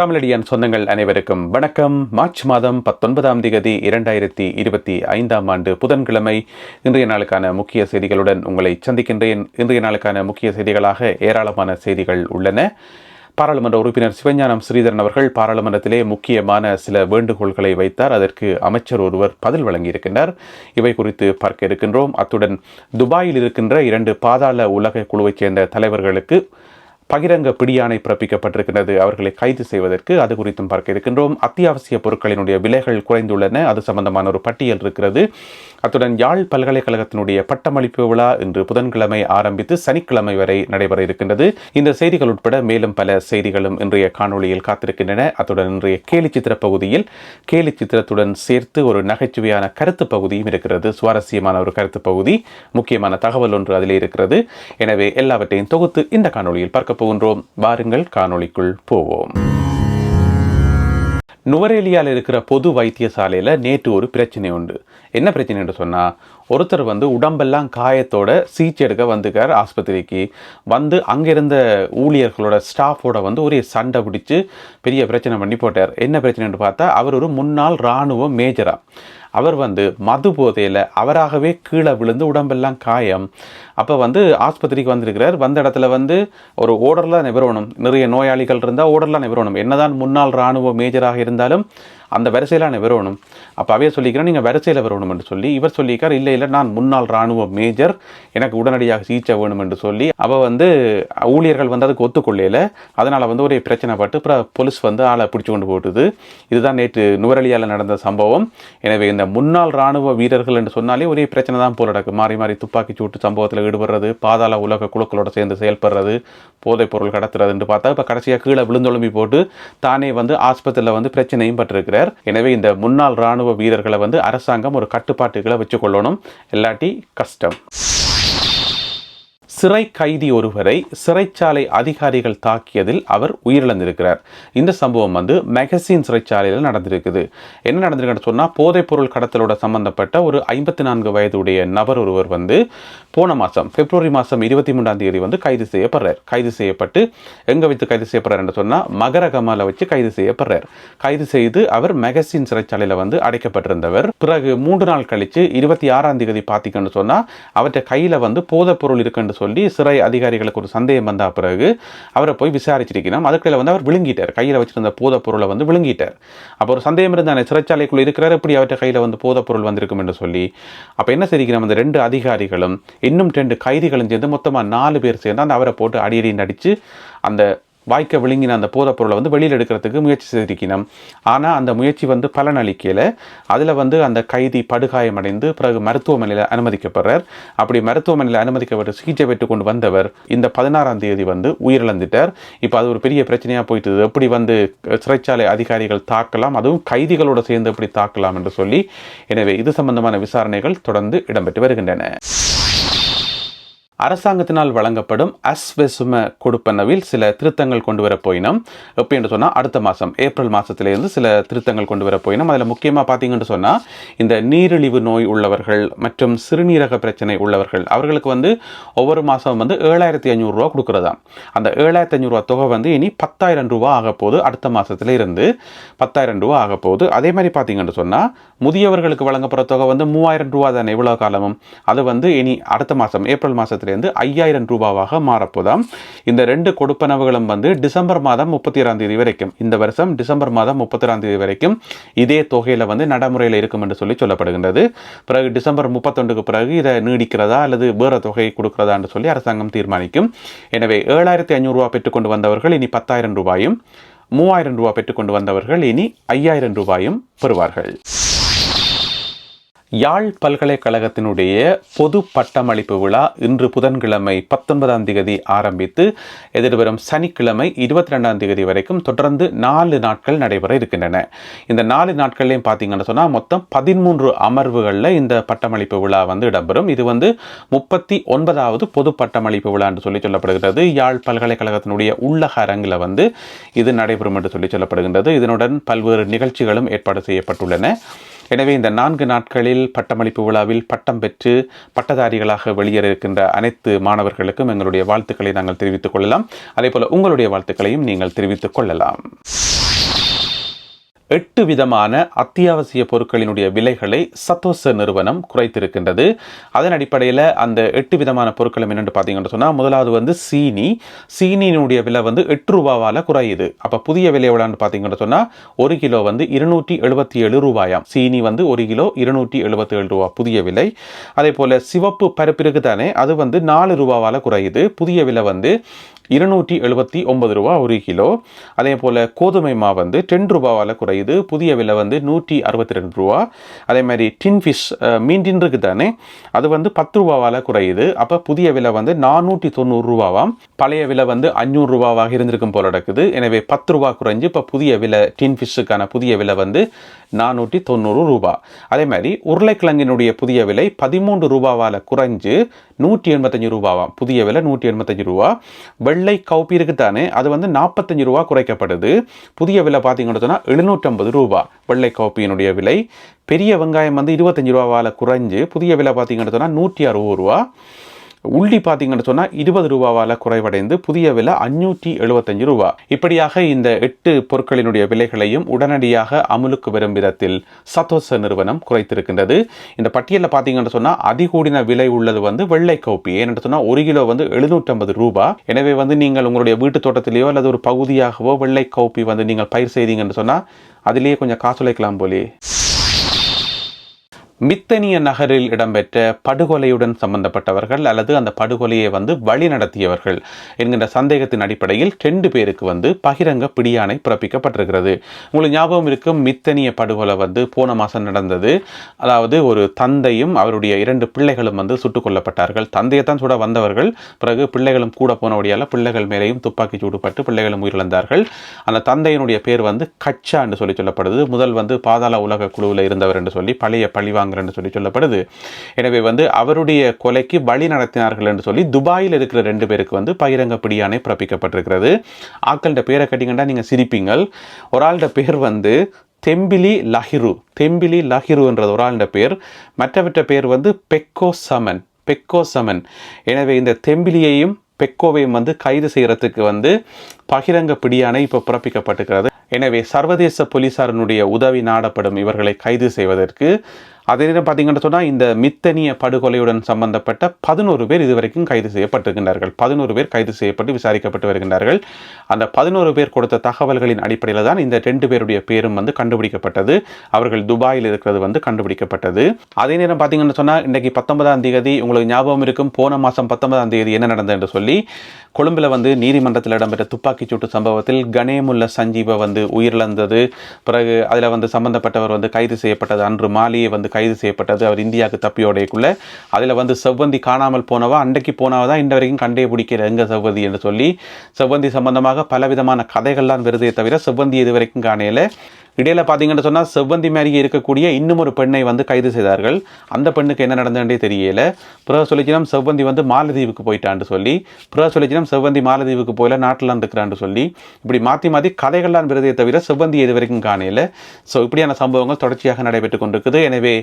தமிழடியான் சொந்தங்கள் அனைவருக்கும் வணக்கம். மார்ச் மாதம் பத்தொன்பதாம் திகதி இரண்டாயிரத்தி இருபத்தி ஐந்தாம் ஆண்டு புதன்கிழமை இன்றைய நாளுக்கான முக்கிய செய்திகளுடன் உங்களை சந்திக்கின்றேன். இன்றைய நாளுக்கான முக்கிய செய்திகளாக ஏராளமான செய்திகள் உள்ளன. பாராளுமன்ற உறுப்பினர் சிவஞானம் ஸ்ரீதரன் அவர்கள் பாராளுமன்றத்திலே முக்கியமான சில வேண்டுகோள்களை வைத்தார். அதற்கு அமைச்சர் ஒருவர் பதில் வழங்கியிருக்கின்றார். இவை குறித்து பார்க்க இருக்கின்றோம். அத்துடன் துபாயில் இருக்கின்ற இரண்டு பாதாள உலக குழுவைச் சேர்ந்த தலைவர்களுக்கு பகிரங்க பிடியாணை பிறப்பிக்கப்பட்டிருக்கிறது அவர்களை கைது செய்வதற்கு அது குறித்தும் பார்க்க இருக்கின்றோம். அத்தியாவசிய பொருட்களினுடைய விலைகள் குறைந்துள்ளன. அது சம்பந்தமான ஒரு பட்டியல் இருக்கிறது. அத்துடன் யாழ் பல்கலைக்கழகத்தினுடைய பட்டமளிப்பு விழா இன்று புதன்கிழமை ஆரம்பித்து சனிக்கிழமை வரை நடைபெற இருக்கின்றது. இந்த செய்திகள் உட்பட மேலும் பல செய்திகளும் இன்றைய காணொளியில் காத்திருக்கின்றன. அத்துடன் இன்றைய கேலி சித்திர பகுதியில் கேலி சித்திரத்துடன் சேர்த்து ஒரு நகைச்சுவையான கருத்து பகுதியும் இருக்கிறது. சுவாரஸ்யமான ஒரு கருத்து பகுதி. முக்கியமான தகவல் ஒன்று அதிலே இருக்கிறது. எனவே எல்லாவற்றையும் தொகுத்து இந்த காணொளியில் பார்க்க போகின்றோம் வாருங்கள் காணொளிக்குள் போவோம். நுவரேலியாவில் இருக்கிற பொது வைத்தியசாலையில் நேற்று ஒரு பிரச்சனை உண்டு. என்ன பிரச்சனை என்று சொன்னால் ஒருத்தர் வந்து உடம்பெல்லாம் காயத்தோட சிகிச்சை எடுக்க வந்துக்கார் ஆஸ்பத்திரிக்கு. வந்து அங்கிருந்த ஊழியர்களோட ஸ்டாஃபோட வந்து ஒரே சண்டை பிடிச்சு பெரிய பிரச்சனை பண்ணி போட்டார். என்ன பிரச்சனைன்னு பார்த்தா அவர் ஒரு முன்னாள் இராணுவ மேஜராக அவர் வந்து மது போதையில் அவராகவே கீழே விழுந்து உடம்பெல்லாம் காயம். அப்போ வந்து ஆஸ்பத்திரிக்கு வந்திருக்கிறார். வந்த இடத்துல வந்து ஒரு ஓடரில் நிபுணணும் நிறைய நோயாளிகள் இருந்தால் ஓடரில் நிபுணணும் என்னதான் முன்னாள் இராணுவ மேஜராக இருந்தாலும் அந்த வரிசையில் வரணும் அப்போ அவைய சொல்லிக்கிறேன் நீங்கள் வரிசையில் வரணும் என்று சொல்லி இவர் சொல்லியிருக்கார் இல்லை இல்லை நான் முன்னாள் இராணுவ மேஜர் எனக்கு உடனடியாக சிகிச்சை வேணும் என்று சொல்லி அவள் வந்து ஊழியர்கள் வந்து அதுக்கு ஒத்துக்கொள்ளையில் அதனால் வந்து ஒரே பிரச்சனை பட்டு அப்புறம் போலீஸ் வந்து ஆளை பிடிச்சி கொண்டு போட்டுது. இதுதான் நேற்று நுவரலியால் நடந்த சம்பவம். எனவே இந்த முன்னாள் இராணுவ வீரர்கள் என்று சொன்னாலே ஒரே பிரச்சனை தான் போல நடக்கும் மாறி மாறி துப்பாக்கி சூட்டு சம்பவத்தில் ஈடுபடுறது பாதாள உலக குழுக்களோட சேர்ந்து செயல்படுறது போதைப் பொருள் கடத்துறதுன்னு பார்த்தா இப்போ கடைசியாக கீழே விழுந்தொழும்பி போட்டு தானே வந்து ஆஸ்பத்திரியில் வந்து பிரச்சனையும் பட்டிருக்கிறார் எனவே இந்த முன்னாள் ராணுவ வீரர்களை வந்து அரசாங்கம் ஒரு கட்டுப்பாட்டுகளை வச்சுக்கொள்ளணும். இல்லாட்டி கஷ்டம். சிறை கைதி ஒருவரை சிறைச்சாலை அதிகாரிகள் தாக்கியதில் அவர் உயிரிழந்திருக்கிறார். இந்த சம்பவம் வந்து மெகசின் சிறைச்சாலையில் நடந்திருக்குது. என்ன நடந்திருக்குன்னு சொன்னால் போதைப்பொருள் கடத்தலோட சம்பந்தப்பட்ட ஒரு ஐம்பத்தி நான்கு வயதுடைய நபர் ஒருவர் வந்து போன மாதம் பிப்ரவரி மாதம் இருபத்தி மூன்றாம் தேதி வந்து கைது செய்யப்படுறார். கைது செய்யப்பட்டு எங்கே வைத்து கைது செய்யப்படுறார் என்று சொன்னால் மகரகமால வச்சு கைது செய்யப்படுறார். கைது செய்து அவர் மெகசின் சிறைச்சாலையில் வந்து அடைக்கப்பட்டிருந்தவர். பிறகு மூன்று நாள் கழித்து இருபத்தி ஆறாம் தேதி பார்த்தீங்கன்னு சொன்னால் அவற்றை கையில் வந்து போதைப்பொருள் இருக்குன்னு சொல்லி சிறை அதிகாரிகளுக்கு ஒரு சந்தேகம் வந்த பிறகு அவரை போய் விசாரிச்சிருக்கிறோம். அதுக்குள்ள வந்து அவர் விழுங்கிட்டார். கையில் வச்சிருந்த போதைப் பொருளை வந்து விழுங்கிட்டார். அப்போ ஒரு சந்தேகம் இருந்தானே சிறைச்சாலைக்குள்ளே இருக்கிறார் எப்படி அவற்றை கையில் வந்து போதைப் பொருள் வந்திருக்கும் என்று சொல்லி. அப்போ என்ன செய்திருக்கிறோம்? அந்த ரெண்டு அதிகாரிகளும் இன்னும் ரெண்டு கைதிகளும் சேர்ந்து மொத்தமாக நாலு பேர் சேர்ந்து அந்த அவரை போட்டு அடியடி நடித்து அந்த வாய்க்க விழுங்கின அந்த போதைப் பொருளை வந்து வெளியில் எடுக்கிறதுக்கு முயற்சி செய்திருக்கணும் ஆனால் அந்த முயற்சி வந்து பலனளிக்கையில் அதில் வந்து அந்த கைதி படுகாயமடைந்து பிறகு மருத்துவமனையில் அனுமதிக்கப்படுறார். அப்படி மருத்துவமனையில் அனுமதிக்கப்பட்டு சிகிச்சை பெற்று கொண்டு வந்தவர் இந்த பதினாறாம் தேதி வந்து உயிரிழந்துட்டார். இப்போ அது ஒரு பெரிய பிரச்சனையாக போயிட்டு எப்படி வந்து சிறைச்சாலை அதிகாரிகள் தாக்கலாம்? அதுவும் கைதிகளோடு சேர்ந்து எப்படி தாக்கலாம் என்று சொல்லி எனவே இது சம்பந்தமான விசாரணைகள் தொடர்ந்து இடம்பெற்று வருகின்றன. அரசாங்கத்தினால் வழங்கப்படும் அஸ்வெசும கொடுப்பனவில் சில திருத்தங்கள் கொண்டு வர போயினோம். எப்போ என்று சொன்னால் அடுத்த மாதம் ஏப்ரல் மாதத்திலேருந்து சில திருத்தங்கள் கொண்டு வர போயினோம். அதில் முக்கியமாக பார்த்தீங்கன்னு சொன்னால் இந்த நீரிழிவு நோய் உள்ளவர்கள் மற்றும் சிறுநீரக பிரச்சனை உள்ளவர்கள் அவர்களுக்கு வந்து ஒவ்வொரு மாதம் வந்து ஏழாயிரத்தி ஐநூறுரூவா கொடுக்குறதா அந்த ஏழாயிரத்தி ஐநூறுரூவா தொகை வந்து இனி பத்தாயிரம் ரூபா ஆக போகுது அடுத்த மாதத்துல இருந்து பத்தாயிரம் ரூபா ஆக போகுது. அதே மாதிரி பார்த்தீங்கன்னு சொன்னால் முதியவர்களுக்கு வழங்கப்படுற தொகை வந்து மூவாயிரம் ரூபா தானே இவ்வளோ காலமும். அது வந்து இனி அடுத்த மாதம் ஏப்ரல் மாதத்துல இருந்து ஐயாயிரம் ரூபாவாக மாறப்போதாம். இந்த ரெண்டு கொடுப்பனவுகளும் வந்து டிசம்பர் மாதம் முப்பத்தி ஆறாம் தேதி வரைக்கும் இந்த வருஷம் டிசம்பர் மாதம் முப்பத்தி ஆறாம் தேதி வரைக்கும் இதே தொகையில் வந்து நடைமுறையில் இருக்கும் என்று சொல்லி சொல்லப்படுகின்றது. பிறகு டிசம்பர் முப்பத்தொண்டுக்கு பிறகு இதை நீடிக்கிறதா அல்லது வேறு தொகை கொடுக்கிறதா என்று சொல்லி அரசாங்கம் தீர்மானிக்கும். எனவே ஏழாயிரத்தி ஐநூறுரூவா பெற்றுக்கொண்டு வந்தவர்கள் இனி பத்தாயிரம் ரூபாயும் மூவாயிரம் ரூபாய் பெற்றுக்கொண்டு வந்தவர்கள் இனி ஐயாயிரம் ரூபாயும் பெறுவார்கள். யாழ் பல்கலைக்கழகத்தினுடைய பொது பட்டமளிப்பு விழா இன்று புதன்கிழமை பத்தொன்பதாம் தேதி ஆரம்பித்து எதிர்வரும் சனிக்கிழமை இருபத்தி ரெண்டாம் தேதி வரைக்கும் தொடர்ந்து நாலு நாட்கள் நடைபெற இருக்கின்றன. இந்த நாலு நாட்கள்லையும் பார்த்தீங்கன்னு சொன்னால் மொத்தம் பதிமூன்று அமர்வுகளில் இந்த பட்டமளிப்பு விழா வந்து இடம்பெறும். இது வந்து முப்பத்தி ஒன்பதாவது பொது பட்டமளிப்பு விழா என்று சொல்லி சொல்லப்படுகிறது. யாழ் பல்கலைக்கழகத்தினுடைய உள்ளக அரங்கில் வந்து இது நடைபெறும் என்று சொல்லி சொல்லப்படுகின்றது. இதனுடன் பல்வேறு நிகழ்ச்சிகளும் ஏற்பாடு செய்யப்பட்டுள்ளன. எனவே இந்த நான்கு நாட்களில் பட்டமளிப்பு விழாவில் பட்டம் பெற்று பட்டதாரிகளாக வெளியேற இருக்கின்ற அனைத்து மாணவர்களுக்கும் எங்களுடைய வாழ்த்துக்களை நாங்கள் தெரிவித்துக் கொள்ளலாம். அதே போல உங்களுடைய வாழ்த்துக்களையும் நீங்கள் தெரிவித்துக் கொள்ளலாம். எட்டு விதமான அத்தியாவசிய பொருட்களினுடைய விலைகளை சத்தோச நிறுவனம் குறைத்திருக்கின்றது. அதன் அடிப்படையில் அந்த எட்டு விதமான பொருட்களும் என்னென்னு பார்த்தீங்கன்னு சொன்னால் முதலாவது வந்து சீனி. சீனியினுடைய விலை வந்து எட்டு ரூபாவால் குறையுது. அப்போ புதிய விலை எவ்வளோன்னு பார்த்தீங்கன்னு சொன்னால் ஒரு கிலோ வந்து இருநூற்றி எழுபத்தி ஏழு ரூபாயாம். சீனி வந்து ஒரு கிலோ இருநூற்றி எழுபத்தி ஏழு ரூபா புதிய விலை. அதே போல் சிவப்பு பருப்பிற்கு தானே அது வந்து நாலு ரூபாவால் குறையுது. புதிய விலை வந்து இருநூற்றி எழுபத்தி ஒன்பது ரூபா ஒரு கிலோ. அதே போல் கோதுமை மா வந்து டென் ரூபாவால் குறையுது. புதிய விலை வந்து நூற்றி அறுபத்தி ரெண்டு ரூபா. அதே மாதிரி டின் ஃபிஷ் மீன் இருக்குது தானே. அது வந்து பத்து ரூபாவால் குறையுது. அப்போ புதிய விலை வந்து நானூற்றி தொண்ணூறு ரூபாவாம். பழைய விலை வந்து அஞ்சூறு ரூபாவாக இருந்திருக்கும் போல நடக்குது. எனவே பத்து ரூபா குறைஞ்சு இப்போ புதிய விலை டின் ஃபிஷ்ஷுக்கான புதிய விலை வந்து நானூற்றி தொண்ணூறு ரூபா. அதே மாதிரி உருளைக்கிழங்கினுடைய புதிய விலை பதிமூன்று ரூபாவால் குறைஞ்சு நூற்றி எண்பத்தஞ்சு ரூபாவாம் புதிய விலை நூற்றி எண்பத்தஞ்சு ரூபா. வெள்ளை கவுப்பி இருக்குதானே? அது வந்து நாற்பத்தஞ்சு ரூபா குறைக்கப்படுது. புதிய விலை பார்த்தீங்கன்னு சொன்னால் எழுநூற்றம்பது ரூபா வெள்ளை கவுப்பியினுடைய விலை. பெரிய வெங்காயம் வந்து இருபத்தஞ்சு ரூபாவால் குறைஞ்சு புதிய விலை பார்த்தீங்கன்னு சொன்னால் நூற்றி அறுபது ரூபா. உள்ளி பார்த்தீங்கன்னு சொன்னால் இருபது ரூபாவால் குறைவடைந்து புதிய விலை அஞ்சூற்றி எழுபத்தஞ்சு ரூபா. இப்படியாக இந்த எட்டு பொருட்களினுடைய விலைகளையும் உடனடியாக அமுலுக்கு வரும் விதத்தில் சத்தோச நிறுவனம் குறைத்திருக்கின்றது. இந்த பட்டியலில் பார்த்தீங்கன்னு சொன்னால் அதிகூடின விலை உள்ளது வந்து வெள்ளை கோப்பி. ஏன்னு சொன்னால் ஒரு கிலோ வந்து எழுநூற்றம்பது ரூபா. எனவே வந்து நீங்கள் உங்களுடைய வீட்டு தோட்டத்திலேயோ அல்லது ஒரு பகுதியாகவோ வெள்ளை கோப்பி வந்து நீங்கள் பயிர் செய்தீங்கன்னு சொன்னால் அதிலேயே கொஞ்சம் காசுலைக்கலாம் போலே. மித்தனிய நகரில் இடம்பெற்ற படுகொலையுடன் சம்பந்தப்பட்டவர்கள் அல்லது அந்த படுகொலையை வந்து வழி நடத்தியவர்கள் என்கின்ற சந்தேகத்தின் அடிப்படையில் ரெண்டு பேருக்கு வந்து பகிரங்க பிடியாணை பிறப்பிக்கப்பட்டிருக்கிறது. உங்களுக்கு ஞாபகம் இருக்கும் மித்தனிய படுகொலை வந்து போன மாதம் நடந்தது. அதாவது ஒரு தந்தையும் அவருடைய இரண்டு பிள்ளைகளும் வந்து சுட்டுக் கொல்லப்பட்டார்கள். தந்தையை தான் சுட வந்தவர்கள். பிறகு பிள்ளைகளும் கூட போனபடியால் பிள்ளைகள் மேலேயும் துப்பாக்கி சூடுபட்டு பிள்ளைகளும் உயிரிழந்தார்கள். அந்த தந்தையினுடைய பேர் வந்து கச்சா என்று சொல்லி சொல்லப்படுது. முதல் வந்து பாதாள உலக குழுவில் இருந்தவர் என்று சொல்லி பழைய பழிவாங்க என்று சொல்லி சொல்லப்படுது. எனவே வந்து அவருடைய கொலைக்கு வழி நடத்தினார்கள் என்று சொல்லி துபாயில் இருக்கிற ரெண்டு பேருக்கு வந்து பகிரங்க பிடியானை பிறப்பிக்கப்பட்டிருக்கிறது. ஆக்கள்கிட்ட பேரை கட்டிங்கன்னா நீங்கள் சிரிப்பீங்கள். ஒரு ஆள்கிட்ட பேர் வந்து தெம்பிலி லஹிரு. தெம்பிலி லஹிரு என்றது ஒரு ஆளுடைய பேர். மற்றவற்ற பேர் வந்து பெக்கோ சமன். பெக்கோ சமன். எனவே இந்த தெம்பிலியையும் பெக்கோவையும் வந்து கைது செய்கிறதுக்கு வந்து பகிரங்க பிடியானை இப்போ பிறப்பிக்கப்பட்டிருக்கிறது. எனவே சர்வதேச போலீசாரினுடைய உதவி நாடப்படும் இவர்களை கைது செய்வதற்கு அதே நேரம் பார்த்தீங்கன்னு சொன்னால் இந்த மித்தனிய படுகொலையுடன் சம்பந்தப்பட்ட பதினோரு பேர் இதுவரைக்கும் கைது செய்யப்பட்டிருக்கின்றார்கள். பதினோரு பேர் கைது செய்யப்பட்டு விசாரிக்கப்பட்டு வருகின்றார்கள். அந்த பதினோரு பேர் கொடுத்த தகவல்களின் அடிப்படையில் தான் இந்த ரெண்டு பேருடைய பேரும் வந்து கண்டுபிடிக்கப்பட்டது. அவர்கள் துபாயில் இருக்கிறது வந்து கண்டுபிடிக்கப்பட்டது. அதே நேரம் பார்த்தீங்கன்னு சொன்னால் இன்றைக்கு பத்தொன்பதாம் தேதி உங்களுக்கு ஞாபகம் இருக்கும் போன மாதம் பத்தொன்பதாம் தேதி என்ன நடந்தது என்று சொல்லி கொழும்பில் வந்து நீதிமன்றத்தில் இடம்பெற்ற துப்பாக்கிச் சூட்டு சம்பவத்தில் கணேமுல்ல சஞ்சீவ வந்து உயிரிழந்தது. பிறகு அதில் வந்து சம்பந்தப்பட்டவர் வந்து கைது செய்யப்பட்டது. அன்று மாலியே வந்து கைது செய்யப்பட்டது. அவர் இந்தியாவுக்கு தப்பியோடையக்குள்ளே அதில் வந்து செவ்வந்தி காணாமல் போனவா அன்றைக்கு போனவா தான் இன்று வரைக்கும் கண்டே பிடிக்கிற எங்க செவ்வந்தி என்று சொல்லி. செவ்வந்தி சம்பந்தமாக பலவிதமான கதைகள்லாம் வருதே தவிர செவ்வந்தி இது வரைக்கும் காணையில் இடையில் பார்த்தீங்கன்னு சொன்னால் செவ்வந்தி மாதிரியே இருக்கக்கூடிய இன்னும் ஒரு பெண்ணை வந்து கைது செய்தார்கள். அந்த பெண்ணுக்கு என்ன நடந்ததுன்றே தெரியல. பிறகு சொல்லிச்சினம் செவ்வந்தி வந்து மாலதீவுக்கு போயிட்டான்னு சொல்லி பிறகு சொல்லிச்சினம் செவ்வந்தி மாலதீவுக்கு போயில நாட்டில் இருக்கிறான்னு சொல்லி இப்படி மாற்றி மாற்றி கதைகள்லாம் விருதையை தவிர செவ்வந்தி இது வரைக்கும் காணையில் ஸோ இப்படியான சம்பவங்கள் தொடர்ச்சியாக நடைபெற்று கொண்டிருக்குது. எனவே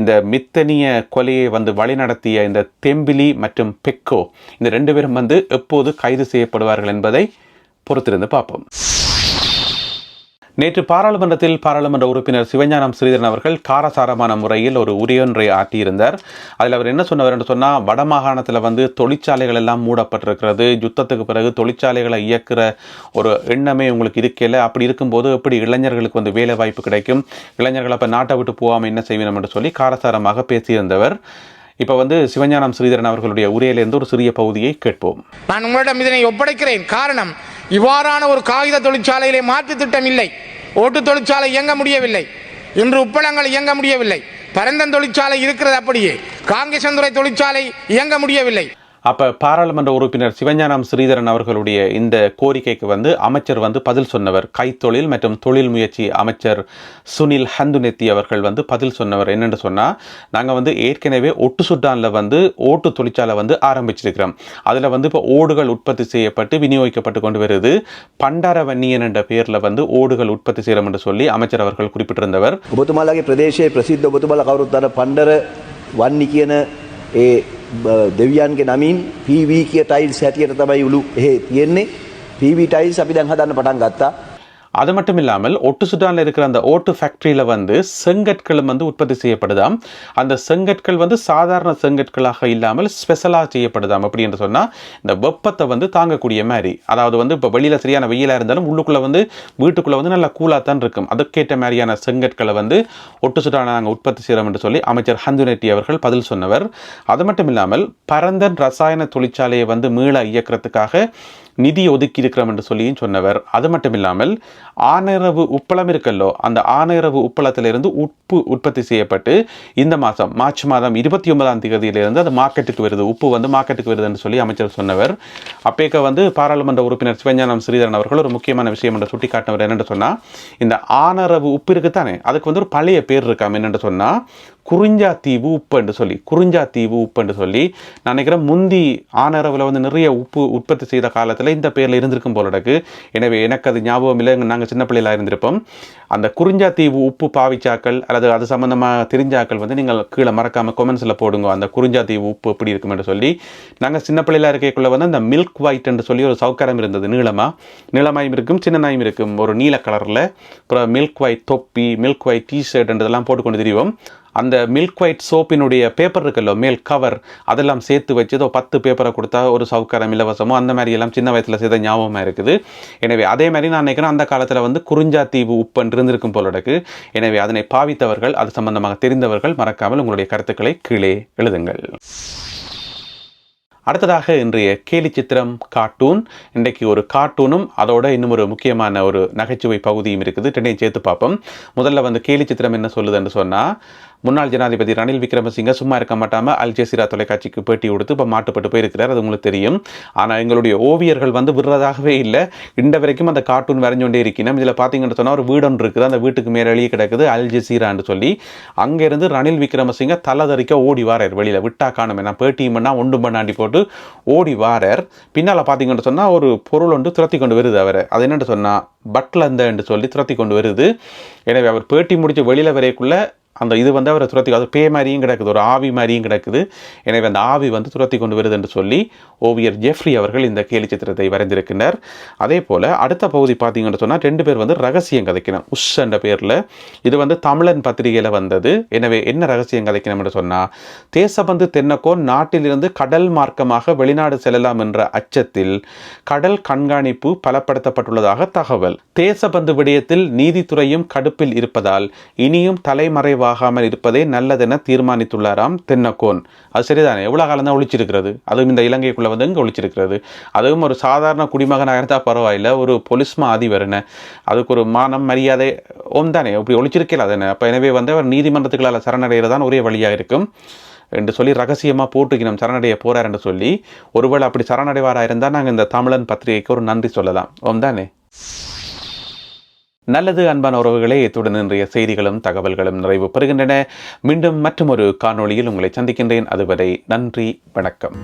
இந்த மித்தனிய கொலையை வந்து வழிநடத்திய இந்த தெம்பிலி மற்றும் பெக்கோ இந்த ரெண்டு பேரும் வந்து எப்போது கைது செய்யப்படுவார்கள் என்பதை பொறுத்திருந்து பார்ப்போம். நேற்று பாராளுமன்றத்தில் பாராளுமன்ற உறுப்பினர் சிவஞானம் ஸ்ரீதரன் அவர்கள் காரசாரமான முறையில் ஒரு உரையொன்றை ஆட்டியிருந்தார் அதில் அவர் என்ன சொன்னவர் என்று சொன்னால் வடமாகாணத்தில் வந்து தொழிற்சாலைகள் எல்லாம் மூடப்பட்டிருக்கிறது. யுத்தத்துக்கு பிறகு தொழிற்சாலைகளை இயக்கிற ஒரு எண்ணமே உங்களுக்கு இருக்கல? அப்படி இருக்கும்போது எப்படி இளைஞர்களுக்கு வந்து வேலை வாய்ப்பு கிடைக்கும்? இளைஞர்கள் அப்போ நாட்டை விட்டு போகாமல் என்ன செய்யணும் என்று சொல்லி காரசாரமாக பேசியிருந்தவர். இப்போ வந்து சிவஞானம் ஸ்ரீதரன் அவர்களுடைய உரையிலிருந்து ஒரு சிறிய பகுதியை கேட்போம். நான் உங்களிடம் இதனை ஒப்படைக்கிறேன். காரணம் இவ்வாறான ஒரு காகித தொழிற்சாலையிலே மாற்று திட்டம் இல்லை. ஓட்டு தொழிற்சாலை இயங்க முடியவில்லை. இன்று உப்பளங்கள் இயங்க முடியவில்லை. பரந்தன் தொழிற்சாலை இருக்கிறது அப்படியே. காங்கேசந்துறை தொழிற்சாலை இயங்க முடியவில்லை. அப்போ பாராளுமன்ற உறுப்பினர் சிவஞானம் ஸ்ரீதரன் அவர்களுடைய இந்த கோரிக்கைக்கு வந்து அமைச்சர் வந்து பதில் சொன்னவர் கைத்தொழில் மற்றும் தொழில் முயற்சி அமைச்சர் சுனில் ஹந்துனெத்தி அவர்கள் வந்து பதில் சொன்னவர் என்னென்னு சொன்னால் நாங்கள் வந்து ஏற்கனவே ஒட்டு சுட்டானில் வந்து ஓட்டு தொழிற்சாலை வந்து ஆரம்பிச்சிருக்கிறோம் அதில் வந்து இப்போ ஓடுகள் உற்பத்தி செய்யப்பட்டு விநியோகிக்கப்பட்டு கொண்டு வருது பண்டாரவன்னியன் என்ற பெயரில் வந்து ஓடுகள் உற்பத்தி செய்கிறோம் என்று சொல்லி அமைச்சர் அவர்கள் குறிப்பிட்டிருந்தவர் ඔබතුමාලගේ ප්‍රදේශයේ ප්‍රසිද්ධ ඔබතුමාල කවුරුත් අර පණ්ඩර වන්නි කියන ඒ බ- දෙවියන්ගේ නමින් PV කිය ටයිල්ස් හැටියට තමයි උළු එහෙ තියෙන්නේ. PV ටයිල්ස් අපි දැන් හදන්න පටන් ගත්තා. அது மட்டும் இல்லாமல் ஒட்டு சுடானில் இருக்கிற அந்த ஓட்டு ஃபேக்ட்ரியில் வந்து செங்கற்களும் வந்து உற்பத்தி செய்யப்படுதாம். அந்த செங்கற்கள் வந்து சாதாரண செங்கற்களாக இல்லாமல் ஸ்பெஷலாக செய்யப்படுதாம் அப்படி என்று சொன்னால் இந்த வெப்பத்தை வந்து தாங்கக்கூடிய மாதிரி அதாவது வந்து இப்போ வெளியில் சரியான வெயிலாக இருந்தாலும் உள்ளுக்குள்ளே வந்து வீட்டுக்குள்ளே வந்து நல்லா கூலாக தான் இருக்கும். அதுக்கேற்ற மாதிரியான செங்கற்களை வந்து ஒட்டு சுடான நாங்கள் உற்பத்தி செய்கிறோம் என்று சொல்லி அமைச்சர் ஹந்துநெட்டி அவர்கள் பதில் சொன்னவர். அது மட்டும் இல்லாமல் பரந்தன் ரசாயன தொழிற்சாலையை வந்து மீள இயக்கிறதுக்காக நிதி ஒதுக்கி இருக்கிறோம் என்று சொல்லியும் சொன்னவர். அது மட்டும் இல்லாமல் ஆனிரவு உப்பளம் இருக்கல்லோ அந்த ஆனிரவு உப்பளத்திலிருந்து உப்பு உற்பத்தி செய்யப்பட்டு இந்த மாதம் மார்ச் மாதம் இருபத்தி ஒன்பதாம் தேதியிலிருந்து அது மார்க்கெட்டுக்கு வருது. உப்பு வந்து மார்க்கெட்டுக்கு வருதுன்னு சொல்லி அமைச்சர் சொன்னவர். அப்பேக்க வந்து பாராளுமன்ற உறுப்பினர் சிவஞானம் ஸ்ரீதரன் அவர்கள் ஒரு முக்கியமான விஷயம் என்று சுட்டிக்காட்டினவர் என்னென்று சொன்னால் இந்த ஆனரவு உப்பு இருக்குத்தானே அதுக்கு வந்து ஒரு பழைய பேர் இருக்காம என்னென்று சொன்னால் குறிஞ்சா தீவு உப்பு என்று சொல்லி குறிஞ்சா தீவு உப்பு என்று சொல்லி நான் நினைக்கிறேன் முந்தி ஆனரவில் வந்து நிறைய உப்பு உற்பத்தி செய்த காலத்தில் இந்த பேரில் இருந்திருக்கும் போல எனவே எனக்கு அது ஞாபகம் இல்லை நாங்கள் சின்ன பிள்ளையில இருந்திருப்போம். அந்த குறிஞ்சா தீவு உப்பு பாவிச்சாக்கள் அல்லது அது சம்மந்தமாக தெரிஞ்சாக்கள் வந்து நீங்கள் கீழே மறக்காமல் கொமெண்ட்ஸில் போடுங்க. அந்த குறிஞ்சா தீவு உப்பு எப்படி இருக்கும் என்று சொல்லி. நாங்கள் சின்ன பிள்ளைகளாக இருக்கக்குள்ளே வந்து அந்த மில்க் ஒயிட் என்று சொல்லி ஒரு சௌக்கரம் இருந்தது. நீளமாக நீளமாயும் இருக்கும் சின்னனாயும் இருக்கும். ஒரு நீல கலரில் அப்புறம் மில்க் ஒயிட் தொப்பி மில்க் ஒயிட் டிஷர்ட் என்றதெல்லாம் போட்டுக்கொண்டு திரிவோம். அந்த மில்க் ஒயிட் சோப்பினுடைய பேப்பர் இருக்குல்ல மேல் கவர் அதெல்லாம் சேர்த்து வச்சு ஏதோ பத்து பேப்பரை கொடுத்தா ஒரு சவுக்காரம் இலவசமோ அந்த மாதிரி எல்லாம் சின்ன வயசில் செய்த ஞாபகமாக இருக்குது. எனவே அதே மாதிரி நான் நினைக்கிறேன் அந்த காலத்தில் வந்து குறிஞ்சா தீவு உப்பன் இருந்திருக்கும் போல இருக்கு எனவே அதனை பாவித்தவர்கள் அது சம்பந்தமாக தெரிந்தவர்கள் மறக்காமல் உங்களுடைய கருத்துக்களை கீழே எழுதுங்கள். அடுத்ததாக இன்றைய கேலி சித்திரம் கார்ட்டூன். இன்றைக்கு ஒரு கார்ட்டூனும் அதோட இன்னும் ஒரு முக்கியமான ஒரு நகைச்சுவை பகுதியும் இருக்குது. ரெண்டையும் சேர்த்து பார்ப்போம். முதல்ல வந்து கேலி சித்திரம் என்ன சொல்லுதுன்னு சொன்னால் முன்னாள் ஜனாதிபதி ரணில் விக்ரமசிங்க சும்மா இருக்க மாட்டாமல் அல் ஜசீரா தொலைக்காட்சிக்கு பேட்டி கொடுத்து இப்போ மாட்டுப்பட்டு போயிருக்கிறார். அது உங்களுக்கு தெரியும். ஆனால் எங்களுடைய ஓவியர்கள் வந்து விடுறதாகவே இல்லை. இந்த வரைக்கும் அந்த கார்ட்டூன் வரைஞ்சோண்டே இருக்கணும் இதில் பார்த்தீங்கன்னு சொன்னால் ஒரு வீடு ஒன்று இருக்குது. அந்த வீட்டுக்கு மேலே வெளியே கிடக்குது அல் ஜசீரான்னு சொல்லி. அங்கேருந்து ரணில் விக்ரமசிங்க தலதறிக்க ஓடி வாரார் வெளியில். விட்டா காணும். நான் பேட்டியும் பண்ணால் ஒன்று பண்ணாண்டி போட்டு ஓடி வாரார். பின்னால் பார்த்தீங்கன்னு சொன்னால் ஒரு பொருள் ஒன்று துரத்தி கொண்டு வருது அவர். அது என்னென்னு சொன்னால் பட்லந்த என்று சொல்லி துரத்தி கொண்டு வருது. எனவே அவர் பேட்டி முடிச்சு வெளியில் வரைக்குள்ளே அந்த இது வந்து அவரை துரத்தி அது பே மாதிரியும் கிடக்குது ஒரு ஆவி மாதிரியும் கிடக்குது. எனவே அந்த ஆவி வந்து துரத்தி கொண்டு வருது என்று சொல்லி ஓவியர் ஜெஃப்ரி அவர்கள் இந்த கேலி சித்திரத்தை வரைந்திருக்கின்றார். அதே போல் அடுத்த பகுதி பார்த்தீங்கன்னு சொன்னால் ரெண்டு பேர் வந்து ரகசியம் கதைக்கணும். உஷ் என்ற பேரில். இது வந்து தமிழன் பத்திரிகையில் வந்தது. எனவே என்ன ரகசியம் கதைக்கணும் என்று சொன்னால் தேசபந்து தென்னக்கோன் நாட்டிலிருந்து கடல் மார்க்கமாக வெளிநாடு செல்லலாம் என்ற அச்சத்தில் கடல் கண்காணிப்பு பலப்படுத்தப்பட்டுள்ளதாக தகவல். தேசபந்து விடயத்தில் நீதித்துறையும் கடுப்பில் இருப்பதால் இனியும் தலைமறைவாகாமல் இருப்பதே நல்லதென தீர்மானித்துள்ளாராம் தென்னக்கோன். அது சரிதானே? எவ்வளோ காலம் தான் ஒழிச்சிருக்கிறது? அதுவும் இந்த இலங்கைக்குள்ளே வந்து இங்கே ஒழிச்சிருக்கிறது? அதுவும் ஒரு சாதாரண குடிமகனாக இருந்தால் பரவாயில்ல ஒரு பொலிஸ்மா அதிபர் என்ன? அதுக்கு ஒரு மானம் மரியாதை ஓம் தானே? இப்படி ஒழிச்சிருக்கல தானே அப்போ எனவே வந்து அவர் நீதிமன்றத்துக்களால் சரணடைகிறது ஒரே வழியாக இருக்கும். என்று சொல்லி ரகசியமாக போட்டுக்கணும் சரணடைய போகிறார் என்று சொல்லி. ஒருவேளை அப்படி சரணடைவாராக இருந்தால் நாங்கள் இந்த தமிழன் பத்திரிகைக்கு ஒரு நன்றி சொல்லலாம். ஓம் தானே? நல்லது அன்பான உறவுகளே இத்துடன் இன்றைய செய்திகளும் தகவல்களும் நிறைவு பெறுகின்றன. மீண்டும் மற்றும் ஒரு காணொளியில் உங்களை சந்திக்கின்றேன். அதுவரை நன்றி வணக்கம்.